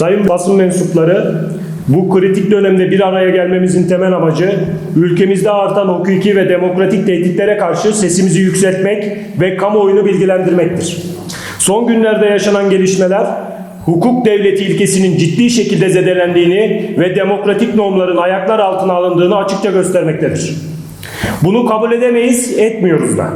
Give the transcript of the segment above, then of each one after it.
Sayın basın mensupları, bu kritik dönemde bir araya gelmemizin temel amacı ülkemizde artan hukuki ve demokratik tehditlere karşı sesimizi yükseltmek ve kamuoyunu bilgilendirmektir. Son günlerde yaşanan gelişmeler hukuk devleti ilkesinin ciddi şekilde zedelendiğini ve demokratik normların ayaklar altına alındığını açıkça göstermektedir. Bunu kabul edemeyiz, etmiyoruz da.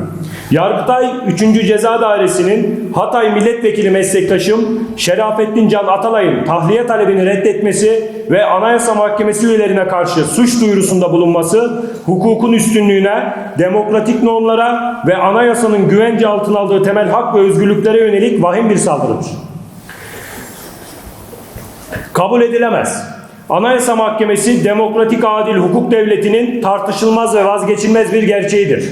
Yargıtay 3. Ceza Dairesi'nin Hatay Milletvekili meslektaşım Şerafettin Can Atalay'ın tahliye talebini reddetmesi ve Anayasa Mahkemesi üyelerine karşı suç duyurusunda bulunması hukukun üstünlüğüne, demokratik normlara ve anayasanın güvence altına aldığı temel hak ve özgürlüklere yönelik vahim bir saldırıdır. Kabul edilemez. Anayasa Mahkemesi demokratik adil hukuk devletinin tartışılmaz ve vazgeçilmez bir gerçeğidir.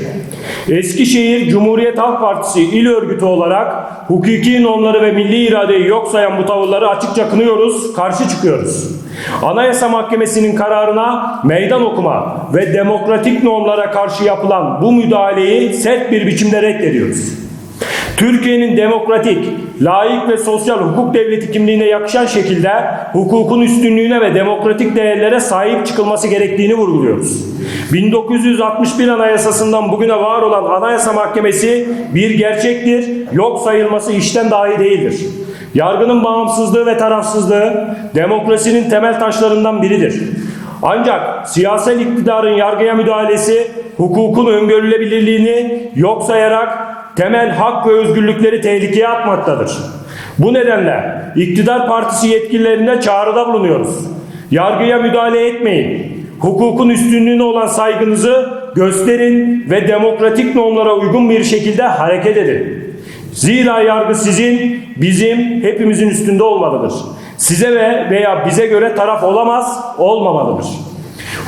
Eskişehir Cumhuriyet Halk Partisi il örgütü olarak hukuki normları ve milli iradeyi yok sayan bu tavırları açıkça kınıyoruz, karşı çıkıyoruz. Anayasa Mahkemesi'nin kararına meydan okuma ve demokratik normlara karşı yapılan bu müdahaleyi sert bir biçimde reddediyoruz. Türkiye'nin demokratik, layık ve sosyal hukuk devleti kimliğine yakışan şekilde hukukun üstünlüğüne ve demokratik değerlere sahip çıkılması gerektiğini vurguluyoruz. 1961 Anayasasından bugüne var olan Anayasa Mahkemesi bir gerçektir, yok sayılması işten dahi değildir. Yargının bağımsızlığı ve tarafsızlığı demokrasinin temel taşlarından biridir. Ancak siyasal iktidarın yargıya müdahalesi hukukun öngörülebilirliğini yok sayarak temel hak ve özgürlükleri tehlikeye atmaktadır. Bu nedenle iktidar partisi yetkililerine çağrıda bulunuyoruz. Yargıya müdahale etmeyin. Hukukun üstünlüğüne olan saygınızı gösterin ve demokratik normlara uygun bir şekilde hareket edin. Zira yargı sizin, bizim, hepimizin üstünde olmalıdır. Size ve veya bize göre taraf olamaz, olmamalıdır.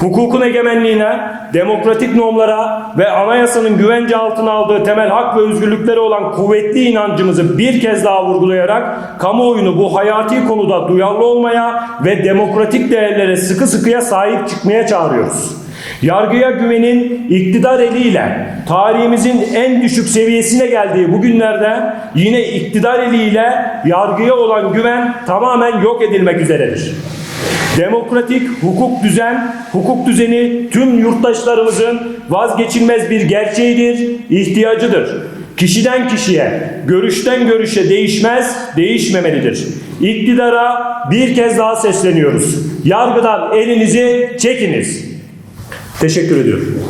Hukukun egemenliğine, demokratik normlara ve anayasanın güvence altına aldığı temel hak ve özgürlüklere olan kuvvetli inancımızı bir kez daha vurgulayarak kamuoyunu bu hayati konuda duyarlı olmaya ve demokratik değerlere sıkı sıkıya sahip çıkmaya çağırıyoruz. Yargıya güvenin iktidar eliyle tarihimizin en düşük seviyesine geldiği bu günlerde yine iktidar eliyle yargıya olan güven tamamen yok edilmek üzeredir. Demokratik hukuk düzen, hukuk düzeni tüm yurttaşlarımızın vazgeçilmez bir gerçeğidir, ihtiyacıdır. Kişiden kişiye, görüşten görüşe değişmez, değişmemelidir. İktidara bir kez daha sesleniyoruz. Yargıdan elinizi çekiniz. Teşekkür ediyorum.